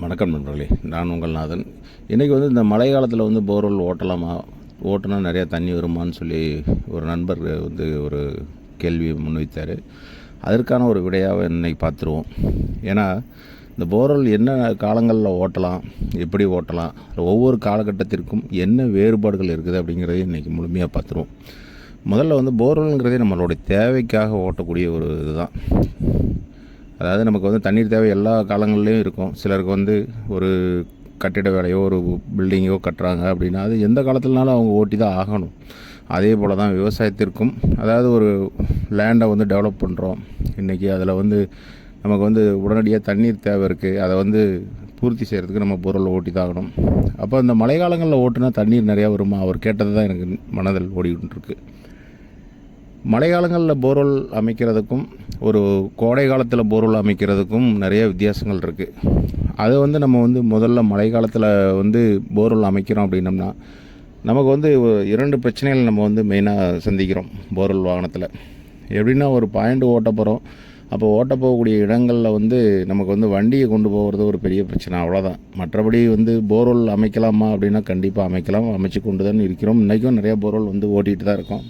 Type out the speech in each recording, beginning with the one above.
வணக்கம் நண்பர்களே நான் உங்கள் நாதன். இன்றைக்கி வந்து இந்த மழை காலத்தில் வந்து போர்வெல் ஓட்டலாமா? ஓட்டினா நிறையா தண்ணி வருமான்னு சொல்லி ஒரு நண்பர் வந்து ஒரு கேள்வியை முன்வைத்தார். அதற்கான ஒரு விடையாக இன்றைக்கி பார்த்துருவோம். ஏன்னா இந்த போர்வெல் என்ன காலங்களில் ஓட்டலாம் எப்படி ஓட்டலாம் ஒவ்வொரு காலகட்டத்திற்கும் என்ன வேறுபாடுகள் இருக்குது அப்படிங்கிறதையும் இன்றைக்கி முழுமையாக பார்த்துருவோம். முதல்ல வந்து போர்வெல்ங்கிறதே நம்மளுடைய தேவைக்காக ஓட்டக்கூடிய ஒரு இதுதான். அதாவது நமக்கு வந்து தண்ணீர் தேவை எல்லா காலங்கள்லேயும் இருக்கும். சிலருக்கு வந்து ஒரு கட்டிட வேலையோ ஒரு பில்டிங்கோ கட்டுறாங்க அப்படின்னா அது எந்த காலத்துலனாலும் அவங்க ஓட்டி தான் ஆகணும். அதே போல் தான் விவசாயத்திற்கும் அதாவது ஒரு லேண்டை வந்து டெவலப் பண்ணுறோம் இன்றைக்கி அதில் வந்து நமக்கு வந்து உடனடியாக தண்ணீர் தேவை இருக்குது அதை வந்து பூர்த்தி செய்கிறதுக்கு நம்ம பொருள் ஓட்டி தான் ஆகணும். அப்போ இந்த மழை காலங்களில் ஓட்டுனா தண்ணீர் நிறையா வருமா? அவர் கேட்டது தான் எனக்கு மனதில் ஓடிக்கிட்டு இருக்குது மழைக்காலங்களில் போர்வெல் அமைக்கிறதுக்கும் ஒரு கோடை காலத்தில் போர்வெல் அமைக்கிறதுக்கும் நிறைய வித்தியாசங்கள் இருக்குது அதை வந்து நம்ம வந்து முதல்ல மழை காலத்தில் வந்து போர்வெல் அமைக்கிறோம் அப்படின்னம்னா நமக்கு வந்து இரண்டு பிரச்சனைகள் நம்ம வந்து மெயினாக சந்திக்கிறோம் போர்வெல் வாகனத்தில். எப்படின்னா ஒரு பாயிண்ட் ஓட்ட போகிறோம் அப்போ ஓட்ட போகக்கூடிய இடங்களில் வந்து நமக்கு வந்து வண்டியை கொண்டு போகிறது ஒரு பெரிய பிரச்சனை அவ்வளோதான் மற்றபடி வந்து போர்வெல் அமைக்கலாமா அப்படின்னா கண்டிப்பாக அமைக்கலாம். அமைச்சு கொண்டு தான் இருக்கிறோம். இன்றைக்கும் நிறையா போர்வெல் வந்து ஓட்டிகிட்டு தான் இருக்கோம்.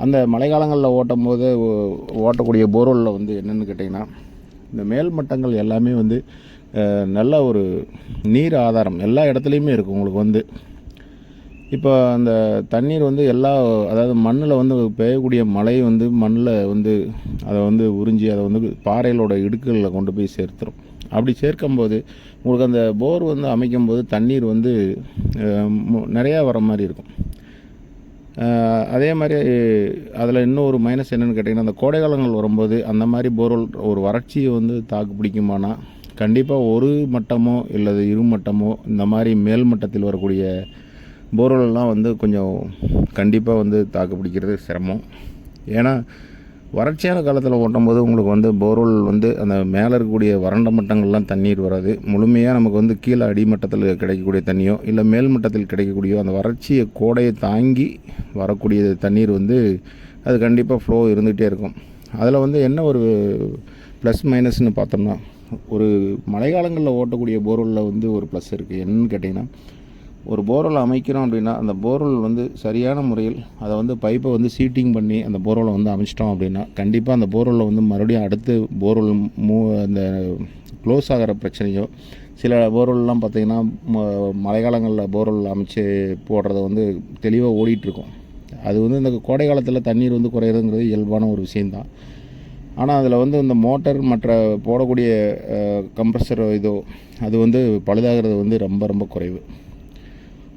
அந்த மழைக்காலங்களில் ஓட்டும் போது ஓ- ஓட்டக்கூடிய போர்வெல்லில் வந்து என்னென்னு கேட்டிங்கன்னா இந்த மேல்மட்டங்கள் எல்லாமே வந்து நல்ல ஒரு நீர் ஆதாரம் எல்லா இடத்துலையுமே இருக்கும் உங்களுக்கு வந்து. இப்போ அந்த தண்ணீர் வந்து எல்லா அதாவது மண்ணில் வந்து பெய்யக்கூடிய மழை வந்து மண்ணில் வந்து அதை வந்து உறிஞ்சி அதை வந்து பாறைகளோட இடுக்குகளில் கொண்டு போய் சேர்த்துரும். அப்படி சேர்க்கும்போது உங்களுக்கு அந்த போர் வந்து அமைக்கும் போது தண்ணீர் வந்து மு- நிறையா வர மாதிரி இருக்கும். அதே மாதிரி அதில் இன்னும் ஒரு மைனஸ் என்னென்னு கேட்டிங்கன்னா அந்த கோடைக்காலங்கள் வரும்போது அந்த மாதிரி போர்வெல் ஒரு வறட்சியை வந்து தாக்கு பிடிக்குமானா கண்டிப்பாக ஒரு மட்டமோ இல்லது இரு மட்டமோ இந்த மாதிரி மேல் மட்டத்தில் வரக்கூடிய போர்வெல்லாம் வந்து கொஞ்சம் கண்டிப்பாக வந்து தாக்கு பிடிக்கிறது சிரமம். ஏன்னா வறட்சியான காலத்தில் ஓட்டும்போது உங்களுக்கு வந்து போர்வெல் வந்து அந்த மேலே இருக்கக்கூடிய வறண்ட மட்டங்கள்லாம் தண்ணீர் வராது. முழுமையாக நமக்கு வந்து கீழே அடிமட்டத்தில் கிடைக்கக்கூடிய தண்ணியோ இல்லை மேல்மட்டத்தில் கிடைக்கக்கூடிய அந்த வறட்சியை கோடையை தாங்கி வரக்கூடிய தண்ணீர் வந்து அது கண்டிப்பாக ஃப்ளோ இருந்துகிட்டே இருக்கும். அதில் வந்து என்ன ஒரு ப்ளஸ் மைனஸ்னு பார்த்தோம்னா ஒரு மழைக்காலங்களில் ஓட்டக்கூடிய போர்வெல்லில் வந்து ஒரு ப்ளஸ் இருக்குது என்னன்னு கேட்டிங்கன்னா ஒரு போர்வெல் அமைக்கிறோம் அப்படின்னா அந்த போர்வெல் வந்து சரியான முறையில் அதை வந்து பைப்பை வந்து சீட்டிங் பண்ணி அந்த போர்வெலை வந்து அமைச்சிட்டோம் அப்படின்னா கண்டிப்பாக அந்த போர்வெல்ல வந்து மறுபடியும் அடுத்து போர்வெல் மூ அந்த க்ளோஸ் ஆகிற பிரச்சனையோ சில போர்வெல்லாம் பார்த்திங்கன்னா ம- மழைக்காலங்களில் போர்வெல் அமைச்சு போடுறது வந்து தெளிவாக ஓடிட்டுருக்கும். அது வந்து இந்த கோடை காலத்தில் தண்ணீர் வந்து குறையிறதுங்கிறது இயல்பான ஒரு விஷயந்தான் ஆனால் அதில் வந்து இந்த மோட்டர் மற்ற போடக்கூடிய கம்ப்ரஸர் இதோ அது வந்து பழுதாகிறது வந்து ரொம்ப ரொம்ப குறைவு.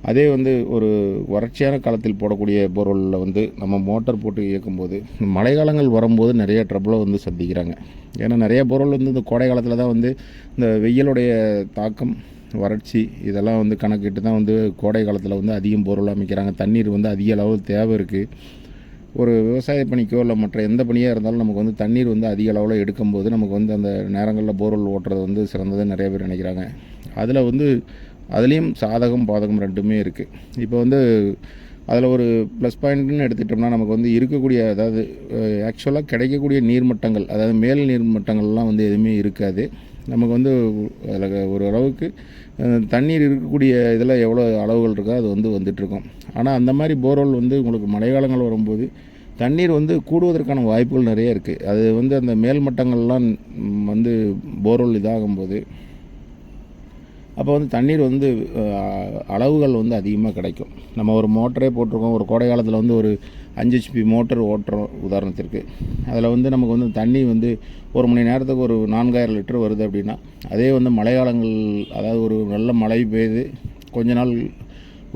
அதே வந்து ஒரு வறட்சியான காலத்தில் போடக்கூடிய பொருளில் வந்து நம்ம மோட்டார் போட்டு இயக்கும்போது மழை காலங்கள் வரும்போது நிறைய ட்ரபிளை வந்து சந்திக்கிறாங்க. ஏன்னா நிறைய பொருள் வந்து இந்த கோடை காலத்தில் தான் வந்து இந்த வெயிலுடைய தாக்கம் வறட்சி இதெல்லாம் வந்து கணக்கிட்டு தான் வந்து கோடை காலத்தில் வந்து அதிகம் பொருள் அமைக்கிறாங்க. தண்ணீர் வந்து அதிக அளவு தேவை இருக்குது ஒரு விவசாய பணிக்கோ இல்லை மற்ற எந்த பணியாக இருந்தாலும் நமக்கு வந்து தண்ணீர் வந்து அதிக அளவில் எடுக்கும்போது நமக்கு வந்து அந்த நேரங்களில் போர்வெல் ஓட்டுறது வந்து சிறந்ததுன்னு நிறைய பேர் நினைக்கிறாங்க. அதில் வந்து அதுலேயும் சாதகம் பாதகம் ரெண்டுமே இருக்குது இப்போ வந்து அதில் ஒரு ப்ளஸ் பாயிண்ட்னு எடுத்துக்கிட்டோம்னா நமக்கு வந்து இருக்கக்கூடிய அதாவது ஆக்சுவலாக கிடைக்கக்கூடிய நீர்மட்டங்கள் அதாவது மேல் நீர்மட்டங்கள்லாம் வந்து எதுவுமே இருக்காது. நமக்கு வந்து அதில் ஒரு அளவுக்கு தண்ணீர் இருக்கக்கூடிய இதில் எவ்வளோ அளவுகள் இருக்கோ அது வந்து வந்துட்டுருக்கும். ஆனால் அந்த மாதிரி போர்வெல் வந்து உங்களுக்கு மழைக்காலங்கள் வரும்போது தண்ணீர் வந்து கூடுவதற்கான வாய்ப்புகள் நிறைய இருக்குது அது வந்து அந்த மேல்மட்டங்கள்லாம் வந்து போர்வெல் இதாகும்போது அப்போ வந்து தண்ணீர் வந்து அளவுகள் வந்து அதிகமாக கிடைக்கும். நம்ம ஒரு மோட்டரே போட்டிருக்கோம். ஒரு கோடை காலத்தில் வந்து ஒரு அஞ்சு ஹெச்பி மோட்டர் ஓட்டுறோம் உதாரணத்திற்கு. அதில் வந்து நமக்கு வந்து தண்ணி வந்து ஒரு மணி நேரத்துக்கு ஒரு நான்காயிரம் லிட்டர் வருது அப்படின்னா அதே வந்து மழைக்காலங்கள் அதாவது ஒரு நல்ல மழை பெய்யுது கொஞ்ச நாள்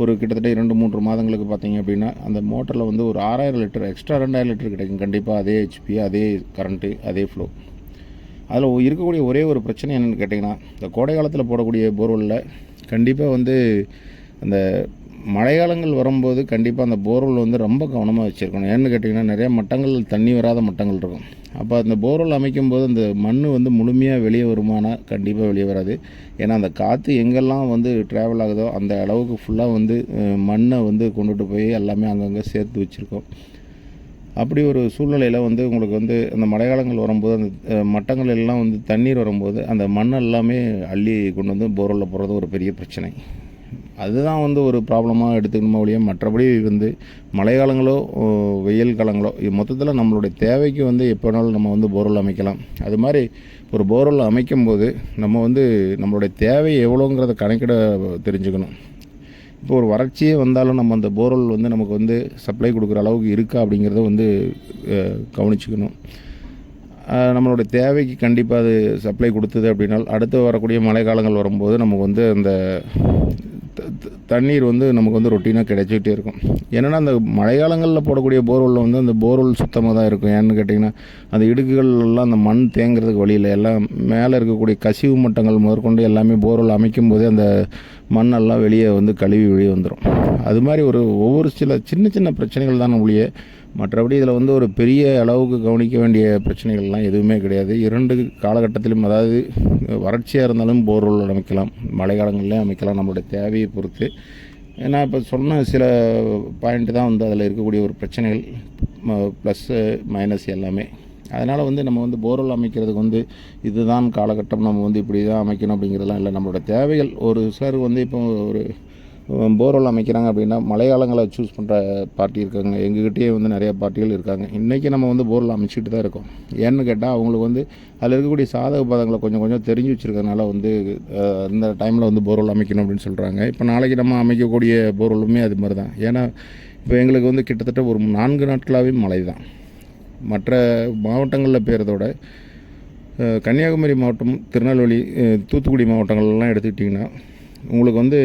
ஒரு கிட்டத்தட்ட இரண்டு மூன்று மாதங்களுக்கு பார்த்தீங்க அப்படின்னா அந்த மோட்டரில் வந்து ஒரு ஆறாயிரம் லிட்டர் எக்ஸ்ட்ரா ரெண்டாயிரம் லிட்டர் கிடைக்கும். கண்டிப்பாக அதே ஹெச்பி அதே கரண்ட்டு அதே ஃப்ளோ அதில் இருக்கக்கூடிய ஒரே ஒரு பிரச்சனை என்னென்னு கேட்டிங்கன்னா இந்த கோடை காலத்தில் போடக்கூடிய போர்வெல்லில் கண்டிப்பாக வந்து அந்த மழைக்காலங்கள் வரும்போது கண்டிப்பாக அந்த போர்வெல் வந்து ரொம்ப கவனமாக வச்சுருக்கணும். ஏன்னு கேட்டிங்கன்னா நிறைய மட்டங்கள் தண்ணி வராத மட்டங்கள் இருக்கும். அப்போ அந்த போர்வெல் அமைக்கும் போது அந்த மண் வந்து முழுமையாக வெளியே வருமானா கண்டிப்பாக வெளியே வராது. ஏன்னா அந்த காற்று எங்கெல்லாம் வந்து ட்ராவல் ஆகுதோ அந்த அளவுக்கு ஃபுல்லாக வந்து மண்ணை வந்து கொண்டுட்டு போய் எல்லாமே அங்கங்கே சேர்த்து வச்சுருக்கோம். அப்படி ஒரு சூழ்நிலையில் வந்து உங்களுக்கு வந்து அந்த மழைக்காலங்கள் வரும்போது அந்த மட்டங்கள் எல்லாம் வந்து தண்ணீர் வரும்போது அந்த மண் எல்லாமே அள்ளி கொண்டு வந்து போரில் போடுறது ஒரு பெரிய பிரச்சனை. அதுதான் வந்து ஒரு ப்ராப்ளமாக எடுத்துக்கணுமோ ஒழிய மற்றபடி வந்து மழைக்காலங்களோ வெயில் காலங்களோ இது மொத்தத்தில் நம்மளுடைய தேவைக்கு வந்து எப்போ வேணாலும் நம்ம வந்து போர்வெல் அமைக்கலாம். அது மாதிரி ஒரு போர்வெல் அமைக்கும் போது நம்ம வந்து நம்மளுடைய தேவை எவ்வளோங்கிறத கணக்கிட தெரிஞ்சுக்கணும். இப்போ ஒரு வறட்சியே வந்தாலும் நம்ம அந்த போர்வெல் வந்து நமக்கு வந்து சப்ளை கொடுக்குற அளவுக்கு இருக்கா அப்படிங்கிறத வந்து கவனிச்சுக்கணும். நம்மளுடைய தேவைக்கு கண்டிப்பாக அது சப்ளை கொடுத்தது அப்படின்னால் அடுத்து வரக்கூடிய மழை காலங்கள் வரும்போது நமக்கு வந்து அந்த தண்ணீர் வந்து நமக்கு வந்து ரொட்டீனாக கிடைச்சிக்கிட்டே இருக்கும். ஏன்னா அந்த மழைக்காலங்களில் போடக்கூடிய போர்வெல்லில் வந்து அந்த போர்வெல் சுத்தமாக தான் இருக்கும். ஏன்னு கேட்டிங்கன்னா அந்த இடுக்குகள்லாம் அந்த மண் தேங்குறதுக்கு வழியில் எல்லாம் மேலே இருக்கக்கூடிய கசிவு மட்டங்கள் முதற்கொண்டு எல்லாமே போர்வெல் அமைக்கும் போதே அந்த மண்ணெல்லாம் வெளியே வந்து கழுவி வெளியே வந்துடும் அது மாதிரி ஒரு ஒவ்வொரு சில சின்ன சின்ன பிரச்சனைகள் தான் ஒழிய மற்றபடி இதில் வந்து ஒரு பெரிய அளவுக்கு கவனிக்க வேண்டிய பிரச்சனைகள்லாம் எதுவுமே கிடையாது. இரண்டு காலகட்டத்திலும் அதாவது வறட்சியாக இருந்தாலும் போர்வெல் அமைக்கலாம். மழை காலங்கள்லேயும் அமைக்கலாம் நம்மளுடைய தேவையை பொறுத்து. நான் இப்போ சொன்ன சில பாயிண்ட் தான் வந்து அதில் இருக்கக்கூடிய ஒரு பிரச்சனைகள் ப்ளஸ்ஸு மைனஸ் எல்லாமே. அதனால் வந்து நம்ம வந்து போர்வெல் அமைக்கிறதுக்கு வந்து இதுதான் காலகட்டம். நம்ம வந்து இப்படி தான் அமைக்கணும் அப்படிங்கிறதெல்லாம் இல்லை. நம்மளோட தேவைகள் ஒரு சிலர் வந்து இப்போ ஒரு போர்வெல் அமைக்கிறாங்க அப்படின்னா மலையாளங்களை சூஸ் பண்ணுற பார்ட்டி இருக்காங்க. எங்ககிட்டயே வந்து நிறைய பார்ட்டிகள் இருக்காங்க. இன்றைக்கி நம்ம வந்து போர்வெல் அமைச்சிட்டு தான் இருக்கோம். ஏன்னு கேட்டால் அவங்களுக்கு வந்து அதில் இருக்கக்கூடிய சாதக பாதங்களை கொஞ்சம் கொஞ்சம் தெரிஞ்சு வச்சுருக்கனால வந்து இந்த டைமில் வந்து போர்வெல் அமைக்கணும் அப்படின்னு சொல்கிறாங்க இப்போ நாளைக்கு நம்ம அமைக்கக்கூடிய போர்வெல்லுமே அது மாதிரி தான் ஏன்னா இப்போ எங்களுக்கு வந்து கிட்டத்தட்ட ஒரு நான்கு நாட்களாகவே மழை தான். மற்ற மாவட்டங்களில் பெய்கிறதோட கன்னியாகுமரி மாவட்டம் திருநெல்வேலி தூத்துக்குடி மாவட்டங்கள்லாம் எடுத்துக்கிட்டிங்கன்னா உங்களுக்கு வந்து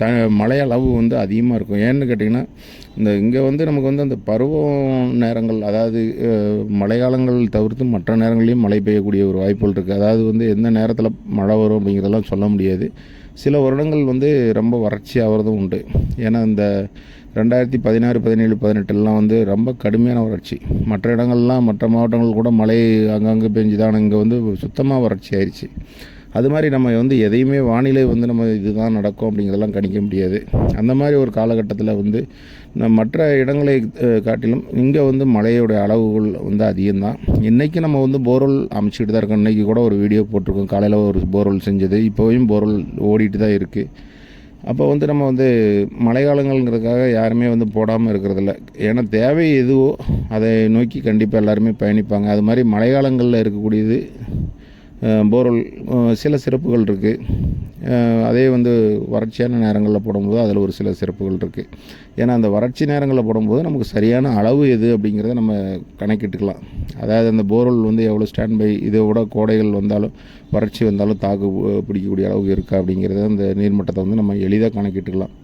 த மழை அளவு வந்து அதிகமாக இருக்கும். ஏன்னு கேட்டிங்கன்னா இந்த இங்கே வந்து நமக்கு வந்து அந்த பருவ நேரங்கள் அதாவது மழைக்காலங்கள் தவிர்த்து மற்ற நேரங்களையும் மழை பெய்யக்கூடிய ஒரு வாய்ப்புகள் இருக்குது அதாவது வந்து எந்த நேரத்தில் மழை வரும் அப்படிங்கிறதெல்லாம் சொல்ல முடியாது. சில வருடங்கள் வந்து ரொம்ப வறட்சி ஆகிறதும் உண்டு. ஏன்னா இந்த ரெண்டாயிரத்தி பதினாறு பதினேழு பதினெட்டுலாம் வந்து ரொம்ப கடுமையான வறட்சி. மற்ற இடங்கள்லாம் மற்ற மாவட்டங்கள் கூட மழை அங்கங்கே பெஞ்சுதான் இங்கே வந்து சுத்தமாக வறட்சி ஆயிடுச்சு அது மாதிரி நம்ம வந்து எதையுமே வானிலை வந்து நம்ம இதுதான் நடக்கும் அப்படிங்கிறதெல்லாம் கணிக்க முடியாது. அந்த மாதிரி ஒரு காலகட்டத்தில் வந்து மற்ற இடங்களை காட்டிலும் இங்கே வந்து மழையோட அளவுகள் வந்து அதிகம்தான். இன்றைக்கி நம்ம வந்து போர்வெல் அமைச்சிக்கிட்டு தான் இருக்கோம். இன்றைக்கி கூட ஒரு வீடியோ போட்டிருக்கோம். காலையில் ஒரு போர்வெல் செஞ்சது. இப்போவும் போர்வெல் ஓடிட்டு தான் இருக்குது அப்போ வந்து நம்ம வந்து மழைக்காலங்கள்ங்கிறதுக்காக யாருமே வந்து போடாமல் இருக்கிறதில்ல. ஏன்னா தேவை எதுவோ அதை நோக்கி கண்டிப்பாக எல்லாருமே பயணிப்பாங்க. அது மாதிரி மழைக்காலங்களில் இருக்கக்கூடியது போர்வெல் சில சிறப்புகள் இருக்குது அதே வந்து வறட்சியான நேரங்களில் போடும்போது அதில் ஒரு சில சிறப்புகள் இருக்குது ஏன்னா அந்த வறட்சி நேரங்களில் போடும்போது நமக்கு சரியான அளவு எது அப்படிங்கிறத நம்ம கணக்கிட்டுக்கலாம். அதாவது அந்த போர்வெல் வந்து எவ்வளோ ஸ்டாண்ட் பை இதை விட கோடைகள் வந்தாலும் வறட்சி வந்தாலும் தாக்கு பிடிக்கக்கூடிய அளவுக்கு இருக்கா அப்படிங்கிறத அந்த நீர்மட்டத்தை வந்து நம்ம எளிதாக கணக்கிட்டுக்கலாம்.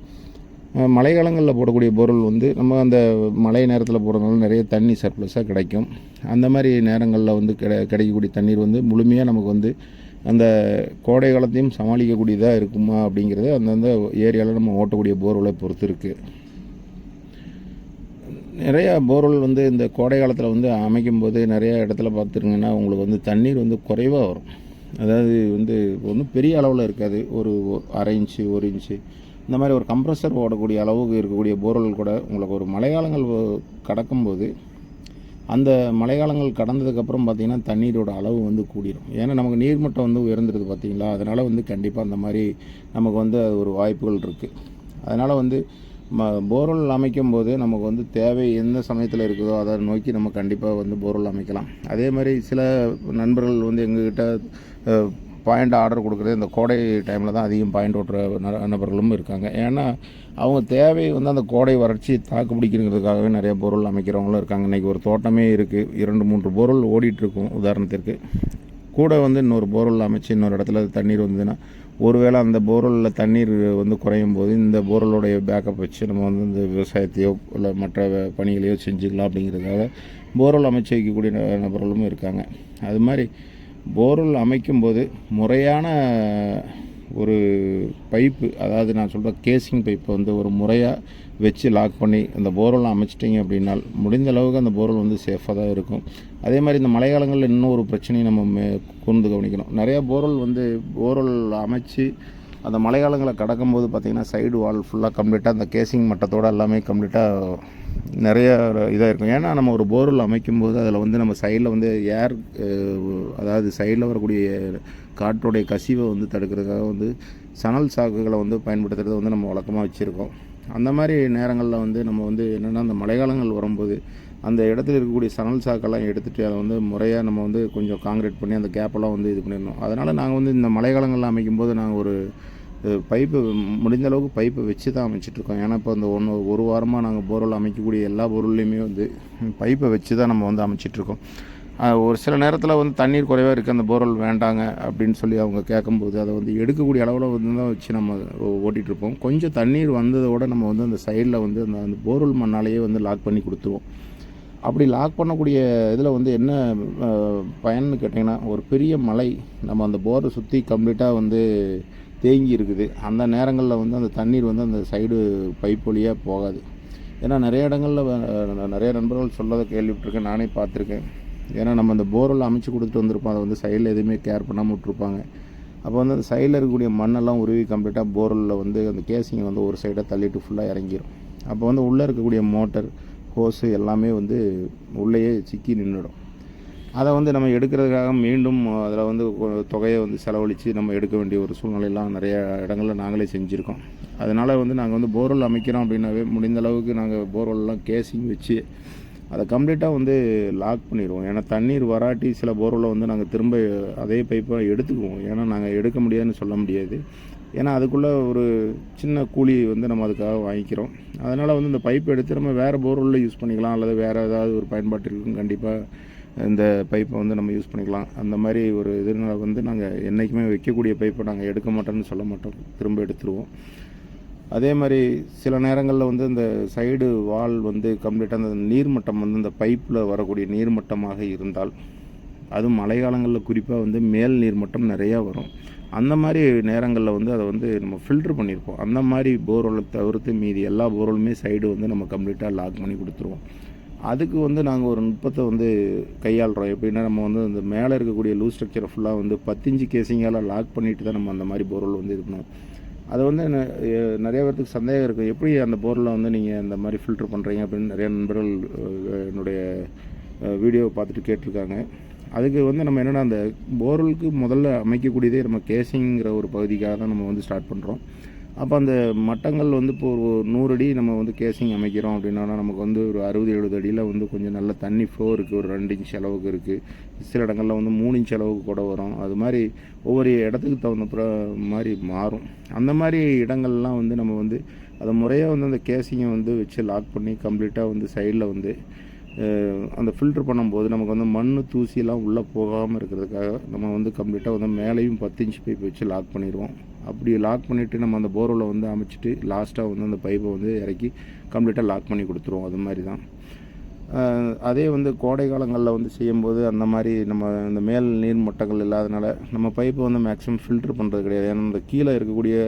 மழைக்காலங்களில் போடக்கூடிய பொருள் வந்து நம்ம அந்த மழை நேரத்தில் போடுறதுனால நிறைய தண்ணி சர்ப்ளஸாக கிடைக்கும். அந்த மாதிரி நேரங்களில் வந்து கிடை கிடைக்கக்கூடிய தண்ணீர் வந்து முழுமையாக நமக்கு வந்து அந்த கோடை காலத்தையும் சமாளிக்கக்கூடியதாக இருக்குமா அப்படிங்கிறது அந்தந்த ஏரியாவில் நம்ம ஓட்டக்கூடிய போர்வெலை பொறுத்து இருக்குது நிறையா போர்வெல் வந்து இந்த கோடை காலத்தில் வந்து அமைக்கும் போது நிறையா இடத்துல பார்த்துருங்கன்னா உங்களுக்கு வந்து தண்ணீர் வந்து குறைவாக வரும். அதாவது வந்து ஒன்றும் பெரிய அளவில் இருக்காது. ஒரு அரை இன்ச்சு ஒரு இன்ச்சு இந்த மாதிரி ஒரு கம்ப்ரஸர் ஓடக்கூடிய அளவுக்கு இருக்கக்கூடிய போர்வெல் கூட உங்களுக்கு ஒரு மழைக்காலங்கள் கடக்கும்போது அந்த மழைக்காலங்கள் கடந்ததுக்கப்புறம் பார்த்திங்கன்னா தண்ணீரோட அளவு வந்து கூடிரும். ஏன்னா நமக்கு நீர்மட்டம் வந்து உயர்ந்துருது பார்த்திங்களா? அதனால் வந்து கண்டிப்பாக அந்த மாதிரி நமக்கு வந்து அது ஒரு வாய்ப்புகள் இருக்குது அதனால் வந்து ம போர்வெல் அமைக்கும் போது நமக்கு வந்து தேவை எந்த சமயத்தில் இருக்குதோ அதை நோக்கி நம்ம கண்டிப்பாக வந்து போர்வெல் அமைக்கலாம். அதே மாதிரி சில நண்பர்கள் வந்து எங்ககிட்ட பாயிண்ட் ஆர்டர் கொடுக்குறது இந்த கோடை டைமில் தான் அதிகம் பாயிண்ட் ஓட்டுற ந- நபர்களும் இருக்காங்க. ஏன்னா அவங்க தேவை வந்து அந்த கோடை வறட்சி தாக்கு பிடிக்கிறதுக்காகவே நிறைய பொருள் அமைக்கிறவங்களும் இருக்காங்க. இன்றைக்கி ஒரு தோட்டமே இருக்குது இரண்டு மூன்று பொருள் ஓடிட்டுருக்கும் உதாரணத்திற்கு. கூட வந்து இன்னொரு போர்வெல் அமைச்சு இன்னொரு இடத்துல தண்ணீர் வந்ததுன்னா ஒருவேளை அந்த போர்வெல்லில் தண்ணீர் வந்து குறையும் போது இந்த போர்வெலுடைய பேக்கப் வச்சு நம்ம வந்து இந்த விவசாயத்தையோ இல்லை மற்ற பணிகளையோ செஞ்சுக்கலாம் அப்படிங்கிறதுக்காக போர்வெல் அமைச்சு வைக்கக்கூடிய நபர்களும் இருக்காங்க. அது மாதிரி போர்வெல் அமைக்கும்போது முறையான ஒரு பைப்பு அதாவது நான் சொல்கிற கேசிங் பைப்பை வந்து ஒரு முறையாக வச்சு லாக் பண்ணி அந்த போர்வெல்லாம் அமைச்சிட்டிங்க அப்படின்னால் முடிந்த அளவுக்கு அந்த போர்வெல் வந்து சேஃபாக தான் இருக்கும். அதே மாதிரி இந்த மழைக்காலங்களில் இன்னும் ஒரு பிரச்சனையை நம்ம மே கூர்ந்து கவனிக்கணும். நிறையா போர்வெல் வந்து போர்வெல் அமைச்சு அந்த மழைக்காலங்களை கடக்கும்போது பார்த்திங்கன்னா சைடு வால் ஃபுல்லாக கம்ப்ளீட்டாக அந்த கேசிங் மட்டத்தோடு எல்லாமே கம்ப்ளீட்டாக நிறைய இதாக இருக்கும். ஏன்னா நம்ம ஒரு போர்வெல் அமைக்கும்போது அதில் வந்து நம்ம சைடில் வந்து ஏர் அதாவது சைடில் வரக்கூடிய காற்றுடைய கசிவை வந்து தடுக்கிறதுக்காக வந்து சணல் சாக்குகளை வந்து பயன்படுத்துகிறத வந்து நம்ம வழக்கமாக வச்சுருக்கோம். அந்த மாதிரி நேரங்களில் வந்து நம்ம வந்து என்னென்னா அந்த மழைக்காலங்கள் வரும்போது அந்த இடத்துல இருக்கக்கூடிய சணல் சாக்கெல்லாம் எடுத்துகிட்டு அதை வந்து முறையாக நம்ம வந்து கொஞ்சம் காங்கிரீட் பண்ணி அந்த கேப்பெல்லாம் வந்து இது பண்ணிடணும். அதனால் நாங்கள் வந்து இந்த மழைக்காலங்களில் அமைக்கும்போது நாங்கள் ஒரு பைப்பு முடிந்த அளவுக்கு பைப்பை வச்சு தான் அமைச்சிட்ருக்கோம் ஏன்னா இப்போ இந்த ஒன்று ஒரு வாரமாக நாங்கள் போர்வெல் அமைக்கக்கூடிய எல்லா பொருள்லையுமே வந்து பைப்பை வச்சு தான் நம்ம வந்து அமைச்சிட்ருக்கோம் ஒரு சில நேரத்தில் வந்து தண்ணீர் குறைவாக இருக்குது அந்த போர்வெல் வேண்டாங்க அப்படின்னு சொல்லி அவங்க கேட்கும்போது அதை வந்து எடுக்கக்கூடிய அளவில் வந்து தான் வச்சு நம்ம ஓட்டிகிட்ருப்போம் கொஞ்சம் தண்ணீர் வந்ததோடு நம்ம வந்து அந்த சைடில் வந்து அந்த அந்த போர்வெல் மண்ணாலேயே வந்து லாக் பண்ணி கொடுத்துருவோம். அப்படி லாக் பண்ணக்கூடிய இதில் வந்து என்ன பயன்னு கேட்டிங்கன்னா ஒரு பெரிய மலை நம்ம அந்த போரை சுற்றி கம்ப்ளீட்டாக வந்து தேங்கி இருக்குது. அந்த நேரங்களில் வந்து அந்த தண்ணீர் வந்து அந்த சைடு பைப் வழியாக போகாது. ஏன்னா நிறைய இடங்களில் நிறைய நண்பர்கள் சொல்லதை கேள்விப்பட்டிருக்கேன் நானே பார்த்துருக்கேன். ஏன்னா நம்ம அந்த போரில் அமைச்சு கொடுத்துட்டு வந்திருப்போம். அதை வந்து சைடில் எதுவுமே கேர் பண்ணாமல் விட்ருப்பாங்க அப்போ வந்து அந்த சைடில் இருக்கக்கூடிய மண்ணெல்லாம் உருவி கம்ப்ளீட்டாக போரில் வந்து அந்த கேசிங்கை வந்து ஒரு சைடாக தள்ளிட்டு ஃபுல்லாக இறங்கிடும் அப்போ வந்து உள்ளே இருக்கக்கூடிய மோட்டர் ஹோஸு எல்லாமே வந்து உள்ளேயே சிக்கி நின்றுடும். அதை வந்து நம்ம எடுக்கிறதுக்காக மீண்டும் அதில் வந்து தொகையை வந்து செலவழித்து நம்ம எடுக்க வேண்டிய ஒரு சூழ்நிலையெல்லாம் நிறைய இடங்களில் நாங்களே செஞ்சுருக்கோம். அதனால் வந்து நாங்கள் வந்து போர்வெல் அமைக்கிறோம் அப்படின்னாவே முடிந்த அளவுக்கு நாங்கள் போர்வெல்லாம் கேசிங் வச்சு அதை கம்ப்ளீட்டாக வந்து லாக் பண்ணிடுவோம். ஏன்னா தண்ணீர் வராட்டி சில போர்வெல்லாம் வந்து நாங்கள் திரும்ப அதே பைப்பை எடுத்துக்குவோம். ஏன்னா நாங்கள் எடுக்க முடியாதுன்னு சொல்ல முடியாது. ஏன்னா அதுக்குள்ளே ஒரு சின்ன கூலி வந்து நம்ம அதுக்காக வாங்கிக்கிறோம். அதனால் வந்து இந்த பைப் எடுத்து நம்ம வேறு போர்வெல்லில் யூஸ் பண்ணிக்கலாம். அல்லது வேறு ஏதாவது ஒரு பயன்பாட்டிற்கும் கண்டிப்பாக இந்த பைப்பை வந்து நம்ம யூஸ் பண்ணிக்கலாம். அந்த மாதிரி ஒரு இதனால் வந்து நாங்கள் என்றைக்குமே வைக்கக்கூடிய பைப்பை நாங்கள் எடுக்க மாட்டோம்னு சொல்ல மாட்டோம். திரும்ப எடுத்துருவோம். அதே மாதிரி சில நேரங்களில் வந்து இந்த சைடு வால் வந்து கம்ப்ளீட்டாக அந்த நீர்மட்டம் வந்து இந்த பைப்பில் வரக்கூடிய நீர்மட்டமாக இருந்தால் அதுவும் மழை காலங்களில் குறிப்பாக வந்து மேல் நீர்மட்டம் நிறையா வரும். அந்த மாதிரி நேரங்களில் வந்து அதை வந்து நம்ம ஃபில்ட்ரு பண்ணியிருப்போம் அந்த மாதிரி போர்வெலை தவிர்த்து மீதி எல்லா போர்வெலுமே சைடு வந்து நம்ம கம்ப்ளீட்டாக லாக் பண்ணி கொடுத்துருவோம். அதுக்கு வந்து நாங்கள் ஒரு நுட்பத்தை வந்து கையாளுறோம். எப்படின்னா நம்ம வந்து அந்த மேலே இருக்கக்கூடிய லூஸ் ஸ்ட்ரக்சரை ஃபுல்லாக வந்து பத்தஞ்சு கேசிங்கால் லாக் பண்ணிட்டு தான் நம்ம அந்த மாதிரி போர்வெல் வந்து இது பண்ணுவோம் அது வந்து நிறைய பேர்த்துக்கு சந்தேகம் இருக்குது எப்படி அந்த போரில் வந்து நீங்கள் அந்த மாதிரி ஃபில்ட்ரு பண்ணுறீங்க அப்படின்னு நிறைய நண்பர்கள் என்னுடைய வீடியோவை பார்த்துட்டு கேட்டிருக்காங்க. அதுக்கு வந்து நம்ம என்னென்னா அந்த போர்வெலுக்கு முதல்ல அமைக்கக்கூடியதே நம்ம கேசிங்கிற ஒரு பகுதிக்காக தான் நம்ம வந்து ஸ்டார்ட் பண்ணுறோம் அப்போ அந்த மட்டங்கள் வந்து இப்போ ஒரு நூறு அடி நம்ம வந்து கேசிங் அமைக்கிறோம் அப்படின்னா நமக்கு வந்து ஒரு அறுபது எழுபது அடியில் வந்து கொஞ்சம் நல்ல தண்ணி ஃப்ளோ இருக்குது ஒரு ரெண்டு இன்ச் அளவுக்கு இருக்குது சில இடங்களில் வந்து மூணு இன்ச் அளவுக்கு கூட வரும். அது மாதிரி ஒவ்வொரு இடத்துக்கு தகுந்த மாதிரி மாறும். அந்த மாதிரி இடங்கள்லாம் வந்து நம்ம வந்து அதை முறையாக வந்து அந்த கேசிங்கை வந்து வச்சு லாக் பண்ணி கம்ப்ளீட்டாக வந்து சைடில் வந்து அந்த ஃபில்ட்ரு பண்ணும்போது நமக்கு வந்து மண் தூசியெல்லாம் உள்ளே போகாமல் இருக்கிறதுக்காக நம்ம வந்து கம்ப்ளீட்டாக வந்து மேலேயும் பத்து இன்ச் பைப் வச்சு லாக் பண்ணிடுவோம். அப்படி லாக் பண்ணிவிட்டு நம்ம அந்த போர்வெலை வந்து அமைச்சிட்டு லாஸ்ட்டாக வந்து அந்த பைப்பை வந்து இறக்கி கம்ப்ளீட்டாக லாக் பண்ணி கொடுத்துருவோம். அது மாதிரி தான் அதே வந்து கோடை காலங்களில் வந்து செய்யும்போது அந்த மாதிரி நம்ம இந்த மேல் நீர் மட்டங்கள் இல்லாதனால நம்ம பைப்பை வந்து மேக்ஸிமம் ஃபில்ட்ரு பண்ணுறது கிடையாது. ஏன்னா இந்த கீழே இருக்கக்கூடிய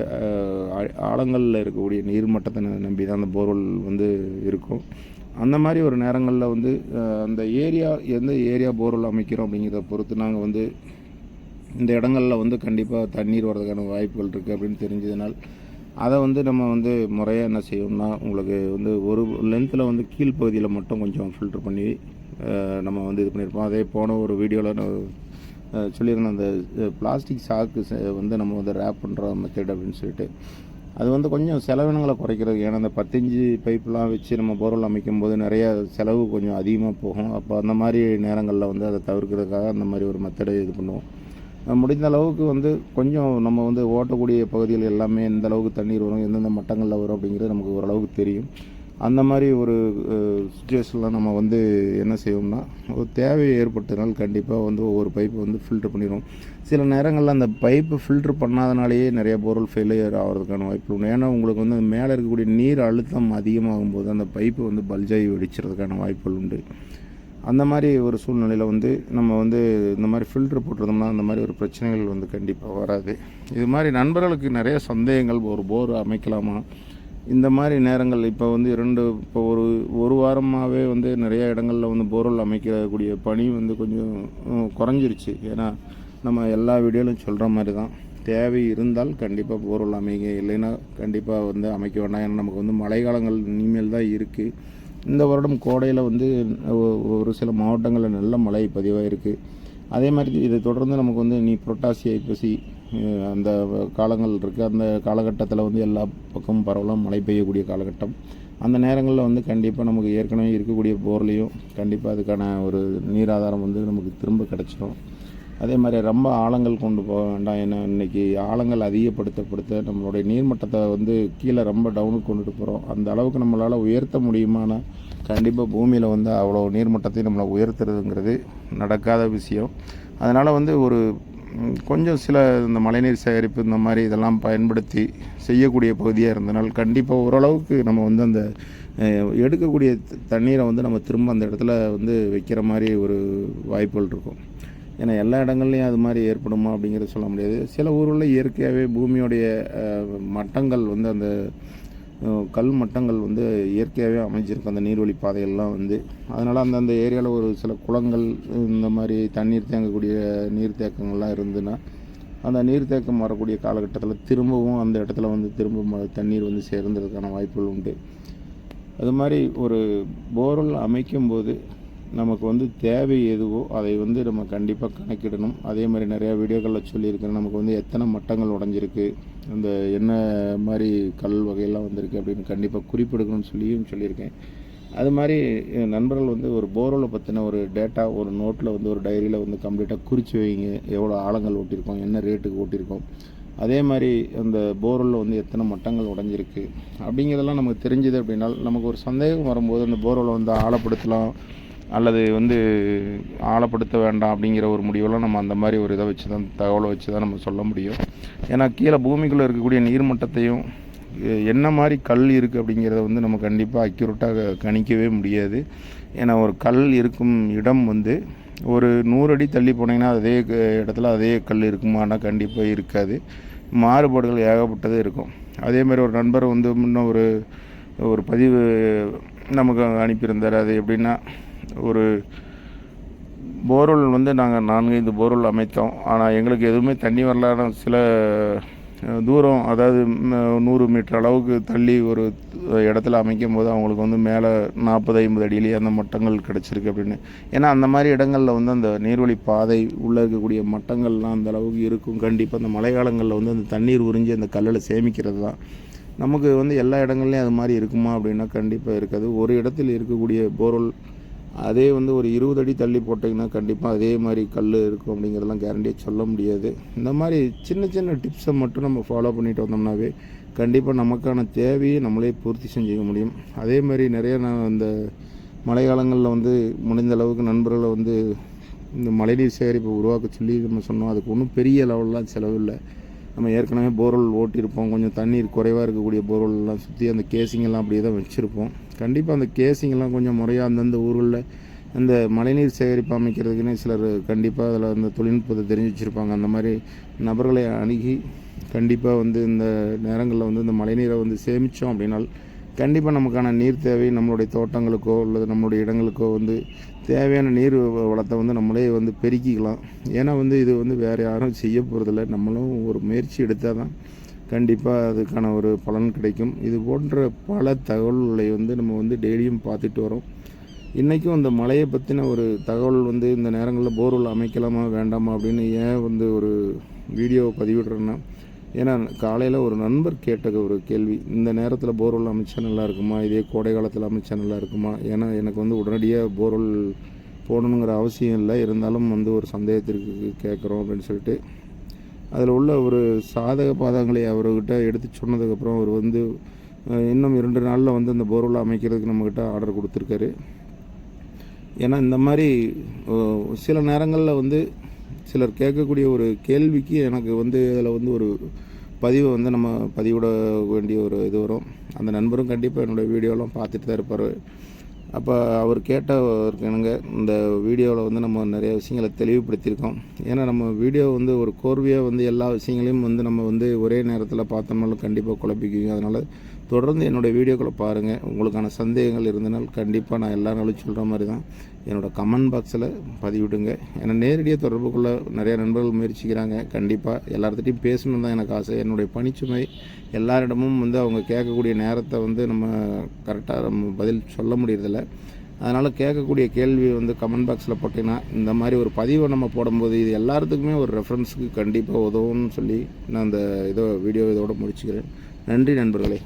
ஆழங்களில் இருக்கக்கூடிய நீர் மட்டத்தை நம்பி தான் அந்த போர்வெல் வந்து இருக்கும். அந்த மாதிரி ஒரு நேரங்களில் வந்து அந்த ஏரியா எந்த ஏரியா போர்வெல் அமைக்கிறோம் அப்படிங்கிறத பொறுத்து நாங்கள் வந்து இந்த இடங்களில் வந்து கண்டிப்பாக தண்ணீர் வர்றதுக்கான வாய்ப்புகள் இருக்குது அப்படின்னு தெரிஞ்சதுனால் அதை வந்து நம்ம வந்து முறையாக என்ன செய்யணும்னா உங்களுக்கு வந்து ஒரு லென்த்தில் வந்து கீழ்ப்பகுதியில் மட்டும் கொஞ்சம் ஃபில்ட்ரு பண்ணி நம்ம வந்து இது பண்ணியிருப்போம் அதே போன ஒரு வீடியோவில் சொல்லியிருந்தேன் அந்த பிளாஸ்டிக் சாக்கு வந்து நம்ம வந்து ரேப் பண்ணுற மெத்தட் அப்படின்னு சொல்லிட்டு. அது வந்து கொஞ்சம் செலவினங்களை குறைக்கிறது. ஏன்னா அந்த பத்தஞ்சு பைப்லாம் வச்சு நம்ம போர்வெல் அமைக்கும் போது நிறைய செலவு கொஞ்சம் அதிகமாக போகும். அப்போ அந்த மாதிரி நேரங்களில் வந்து அதை தவிர்க்கிறதுக்காக அந்த மாதிரி ஒரு மெத்தடை இது பண்ணுவோம். முடிந்த அளவுக்கு வந்து கொஞ்சம் நம்ம வந்து ஓட்டக்கூடிய பகுதிகள் எல்லாமே எந்த அளவுக்கு தண்ணீர் வரும் எந்தெந்த மட்டங்களில் வரும் அப்படிங்கிறது நமக்கு ஓரளவுக்கு தெரியும். அந்த மாதிரி ஒரு சுச்சுவேஷனில் நம்ம வந்து என்ன செய்வோம்னா ஒரு தேவை ஏற்பட்டதுனால கண்டிப்பாக வந்து ஒவ்வொரு பைப்பை வந்து ஃபில்ட்ரு பண்ணிடுவோம். சில நேரங்களில் அந்த பைப்பு ஃபில்ட்ரு பண்ணாதனாலேயே நிறைய பொருள் ஃபெயிலியர் ஆகிறதுக்கான வாய்ப்பு உண்டு. ஏன்னா உங்களுக்கு வந்து மேலே இருக்கக்கூடிய நீர் அழுத்தம் அதிகமாகும் போது அந்த பைப்பு வந்து பல்ஜாகி வெடிச்சிறதுக்கான வாய்ப்புகள் உண்டு. அந்த மாதிரி ஒரு சூழ்நிலையில் வந்து நம்ம வந்து இந்த மாதிரி ஃபில்ட்ரு போட்டிருந்தோம்னா அந்த மாதிரி ஒரு பிரச்சனைகள் வந்து கண்டிப்பாக வராது. இது மாதிரி நண்பர்களுக்கு நிறைய சந்தேகங்கள் ஒரு போர் அமைக்கலாமா? இந்த மாதிரி நேரங்கள் இப்போ வந்து இரண்டு இப்போ ஒரு ஒரு வாரமாகவே வந்து நிறைய இடங்களில் வந்து போர்வெல் அமைக்கக்கூடிய பணி வந்து கொஞ்சம் குறைஞ்சிருச்சு. ஏன்னா நம்ம எல்லா வீடியோலையும் சொல்கிற மாதிரி தான். தேவை இருந்தால் கண்டிப்பாக போர்வெல் அமைங்க. இல்லைன்னா கண்டிப்பாக வந்து அமைக்க வேண்டாம். ஏன்னா நமக்கு வந்து மழை காலங்கள் இனிமேல் தான் இருக்குது இந்த வருடம் கோடையில் வந்து ஒரு சில மாவட்டங்களில் நல்ல மழை பதிவாயிருக்கு. அதே மாதிரி இதை தொடர்ந்து நமக்கு வந்து நீ புரட்டாசி ஐப்பசி அந்த காலங்கள் இருக்குது அந்த காலகட்டத்தில் வந்து எல்லா பக்கமும் பரவலாக மழை பெய்யக்கூடிய காலகட்டம். அந்த நேரங்களில் வந்து கண்டிப்பாக நமக்கு ஏற்கனவே இருக்கக்கூடிய போர்லேயும் கண்டிப்பாக அதுக்கான ஒரு நீர் ஆதாரம் வந்து நமக்கு திரும்ப கிடச்சிடும் அதே மாதிரி ரொம்ப ஆழங்கள் கொண்டு போக வேண்டாம். ஏன்னா இன்னைக்கு ஆழங்கள் அதிகப்படுத்தப்படுத்த நம்மளுடைய நீர்மட்டத்தை வந்து கீழே ரொம்ப டவுனுக்கு கொண்டுட்டு போகிறோம் அந்த அளவுக்கு நம்மளால் உயர்த்த முடியுமானா கண்டிப்பாக பூமியில் வந்து அவ்வளோ நீர்மட்டத்தை நம்மளை உயர்த்துறதுங்கிறது நடக்காத விஷயம். அதனால் வந்து ஒரு கொஞ்சம் சில இந்த மழைநீர் சேகரிப்பு இந்த மாதிரி இதெல்லாம் பயன்படுத்தி செய்யக்கூடிய பகுதியாக இருந்தனால் கண்டிப்பாக ஓரளவுக்கு நம்ம வந்து அந்த எடுக்கக்கூடிய தண்ணீரை வந்து நம்ம திரும்ப அந்த இடத்துல வந்து வைக்கிற மாதிரி ஒரு வாய்ப்புகள் இருக்கும். ஏன்னா எல்லா இடங்கள்லையும் அது மாதிரி ஏற்படுமா அப்படிங்கிறத சொல்ல முடியாது. சில ஊர்களில் இயற்கையாகவே பூமியோடைய மட்டங்கள் வந்து அந்த கல் மட்டங்கள் வந்து இயற்கையாகவே அமைஞ்சிருக்கு. அந்த நீர்வழி பாதைகள்லாம் வந்து. அதனால் அந்தந்த ஏரியாவில் ஒரு சில குளங்கள் இந்த மாதிரி தண்ணீர் தேங்கக்கூடிய நீர்த்தேக்கங்கள்லாம் இருந்துன்னா அந்த நீர்த்தேக்கம் வரக்கூடிய காலகட்டத்தில் திரும்பவும் அந்த இடத்துல வந்து திரும்ப ம- தண்ணீர் வந்து சேர்ந்ததுக்கான வாய்ப்புகள் உண்டு. அது மாதிரி ஒரு போர்வெல் அமைக்கும்போது நமக்கு வந்து தேவை எதுவோ அதை வந்து நம்ம கண்டிப்பாக கணக்கிடணும். அதே மாதிரி நிறையா வீடியோக்களில் சொல்லியிருக்கேன் நமக்கு வந்து எத்தனை மட்டங்கள் உடஞ்சிருக்கு அந்த என்ன மாதிரி கல் வகையெல்லாம் வந்திருக்கு அப்படின்னு கண்டிப்பாக குறிப்பெடுக்கணும்னு சொல்லியும் சொல்லியிருக்கேன். அது மாதிரி என் நண்பர்கள் வந்து ஒரு போரோவில் பற்றின ஒரு டேட்டா ஒரு நோட்டில் வந்து ஒரு டைரியில் வந்து கம்ப்ளீட்டாக குறித்து வைங்க. எவ்வளோ ஆழங்கள் ஓட்டியிருக்கோம் என்ன ரேட்டுக்கு ஓட்டியிருக்கோம் அதே மாதிரி அந்த போர்வெல்லில் வந்து எத்தனை மட்டங்கள் உடஞ்சிருக்கு அப்படிங்கிறதெல்லாம் நமக்கு தெரிஞ்சுது அப்படின்னா நமக்கு ஒரு சந்தேகம் வரும்போது அந்த போர்வெல்லை வந்து ஆழப்படுத்தலாம். அல்லது வந்து ஆழப்படுத்த வேண்டாம் அப்படிங்கிற ஒரு முடிவெல்லாம் நம்ம அந்த மாதிரி ஒரு இதை வச்சு தான் தகவலை வச்சு தான் நம்ம சொல்ல முடியும். ஏன்னா கீழே பூமிக்குள்ளே இருக்கக்கூடிய நீர்மட்டத்தையும் என்ன மாதிரி கல் இருக்குது அப்படிங்கிறத வந்து நம்ம கண்டிப்பாக அக்யூரேட்டாக கணிக்கவே முடியாது. ஏன்னா ஒரு கல் இருக்கும் இடம் வந்து ஒரு நூறு அடி தள்ளி போனீங்கன்னா அதே க- இடத்துல அதே கல் இருக்குமானா கண்டிப்பாக இருக்காது. மாறுபாடுகள் ஏகப்பட்டது இருக்கும். அதே மாதிரி ஒரு நண்பர் வந்து முன்ன ஒரு ஒரு பதிவு நமக்கு அனுப்பியிருந்தார். அது எப்படின்னா ஒரு போர்வெல் வந்து நாங்கள் நான்கைந்து போர்வெல் அமைத்தோம். ஆனால் எங்களுக்கு எதுவுமே தண்ணி வரலான சில தூரம் அதாவது நூறு மீட்டர் அளவுக்கு தள்ளி ஒரு இடத்துல அமைக்கும் போது அவங்களுக்கு வந்து மேலே நாற்பது ஐம்பது அடியிலேயே அந்த மட்டங்கள் கிடச்சிருக்கு அப்படின்னு. ஏன்னா அந்த மாதிரி இடங்களில் வந்து அந்த நீர்வழி பாதை உள்ளே இருக்கக்கூடிய மட்டங்கள்லாம் அந்த அளவுக்கு இருக்கும். கண்டிப்பாக அந்த மழை காலங்களில் வந்து அந்த தண்ணீர் உறிஞ்சி அந்த கல்லில் சேமிக்கிறது தான். நமக்கு வந்து எல்லா இடங்கள்லையும் அது மாதிரி இருக்குமா அப்படின்னா கண்டிப்பாக இருக்காது. ஒரு இடத்தில் இருக்கக்கூடிய போர்வெல் அதே வந்து ஒரு இருபது அடி தள்ளி போட்டிங்கன்னா கண்டிப்பாக அதே மாதிரி கல் இருக்கும் அப்படிங்கிறதெல்லாம் கேரண்டியாக சொல்ல முடியாது. இந்த மாதிரி சின்ன சின்ன டிப்ஸை மட்டும் நம்ம ஃபாலோ பண்ணிட்டு வந்தோம்னாவே கண்டிப்பாக நமக்கான தேவையை நம்மளே பூர்த்தி செஞ்சுக்க முடியும். அதே மாதிரி நிறைய நான் இந்த மழை காலங்களில் வந்து முடிந்த அளவுக்கு நண்பர்களை வந்து இந்த மழைநீர் சேகரிப்பை உருவாக்க சொல்லி நம்ம சொன்னோம். அதுக்கு ஒன்றும் பெரிய லெவலெலாம் செலவில்லை நம்ம ஏற்கனவே போர்வெல் ஓட்டியிருப்போம். கொஞ்சம் தண்ணீர் குறைவாக இருக்கக்கூடிய போர்வெல்லாம் சுற்றி அந்த கேசிங்கெல்லாம் அப்படியே தான் வச்சுருப்போம். கண்டிப்பாக அந்த கேசிங்கெல்லாம் கொஞ்சம் முறையாக அந்தந்த ஊர்களில் அந்த மழைநீர் சேகரிப்பு அமைக்கிறதுக்குன்னு சிலர் கண்டிப்பாக அதில் அந்த தொழில்நுட்பத்தை தெரிஞ்சு வச்சுருப்பாங்க. அந்த மாதிரி நபர்களை அணுகி கண்டிப்பாக வந்து இந்த நேரங்களில் வந்து இந்த மழைநீரை வந்து சேமித்தோம் அப்படின்னால் கண்டிப்பாக நமக்கான நீர் தேவை நம்மளுடைய தோட்டங்களுக்கோ அல்லது நம்மளுடைய இடங்களுக்கோ வந்து தேவையான நீர் வளத்தை வந்து நம்மளே வந்து பெருக்கிக்கலாம். ஏன்னா வந்து இது வந்து வேறு யாரும் செய்ய போகிறதில்ல நம்மளும் ஒரு முயற்சி எடுத்தால் தான் கண்டிப்பாக அதுக்கான ஒரு பலன் கிடைக்கும். இது போன்ற பல தகவல்களை வந்து நம்ம வந்து டெய்லியும் பார்த்துட்டு வரோம். இன்றைக்கும் அந்த மலையை பற்றின ஒரு தகவல் வந்து இந்த நேரங்களில் போர்வெல் அமைக்கலாமா வேண்டாமா அப்படின்னு ஏன் வந்து ஒரு வீடியோ பதிவிடுறேன்னா ஏன்னா காலையில் ஒரு நண்பர் கேட்ட ஒரு கேள்வி இந்த நேரத்தில் போர்வெல் அமைச்சா நல்லா இருக்குமா? இதே கோடை காலத்தில் அமைச்சா நல்லா இருக்குமா? ஏன்னா எனக்கு வந்து உடனடியாக போர்வெல் போடணுங்கிற அவசியம் இல்லை. இருந்தாலும் வந்து ஒரு சந்தேகத்திற்கு கேட்குறோம் அப்படின்னு சொல்லிட்டு அதில் உள்ள ஒரு சாதக பாதங்களை அவர்கிட்ட எடுத்து சொன்னதுக்கப்புறம் அவர் வந்து இன்னும் இரண்டு நாளில் வந்து அந்த போர்வெல் அமைக்கிறதுக்கு நம்மக்கிட்ட ஆர்டர் கொடுத்துருக்காரு. ஏன்னா இந்த மாதிரி சில நேரங்களில் வந்து சிலர் கேட்கக்கூடிய ஒரு கேள்விக்கு எனக்கு வந்து அதில் வந்து ஒரு பதிவை வந்து நம்ம பதிவிட வேண்டிய ஒரு இது வரும். அந்த நண்பரும் கண்டிப்பாக என்னோடய வீடியோலாம் பார்த்துட்டு தான் இருப்பார். அப்போ அவர் கேட்டவருக்கு இந்த வீடியோவில் வந்து நம்ம நிறைய விஷயங்களை தெளிவுபடுத்தியிருக்கோம். ஏன்னா நம்ம வீடியோ வந்து ஒரு கோர்வையாக வந்து எல்லா விஷயங்களையும் வந்து நம்ம வந்து ஒரே நேரத்தில் பார்த்தோம்னாலும் கண்டிப்பாக குழப்பிக்குவீங்க அதனால் தொடர்ந்து என்னுடைய வீடியோக்களை பாருங்கள் உங்களுக்கான சந்தேகங்கள் இருந்தனால் கண்டிப்பாக நான் எல்லா நாளும் சொல்கிற மாதிரி தான் என்னோடய கமெண்ட் பாக்ஸில் பதிவிடுங்க. ஏன்னா நேரடியாக தொடர்பு கொள்ள நிறைய நண்பர்கள் முயற்சிக்கிறாங்க. கண்டிப்பாக எல்லார்த்திட்டையும் பேசணும் தான் எனக்கு ஆசை. என்னுடைய பணிச்சுமை எல்லாரிடமும் வந்து அவங்க கேட்கக்கூடிய நேரத்தை வந்து நம்ம கரெக்டாக நம்ம பதில் சொல்ல முடியறதில்ல. அதனால் கேட்கக்கூடிய கேள்வி வந்து கமெண்ட் பாக்ஸில் போட்டிங்கன்னா இந்த மாதிரி ஒரு பதிவை நம்ம போடும்போது இது எல்லாத்துக்குமே ஒரு ரெஃபரன்ஸுக்கு கண்டிப்பாக உதவும்னு சொல்லி நான் அந்த இதோ வீடியோ இதோட முடிச்சுக்கிறேன். நன்றி நண்பர்களே.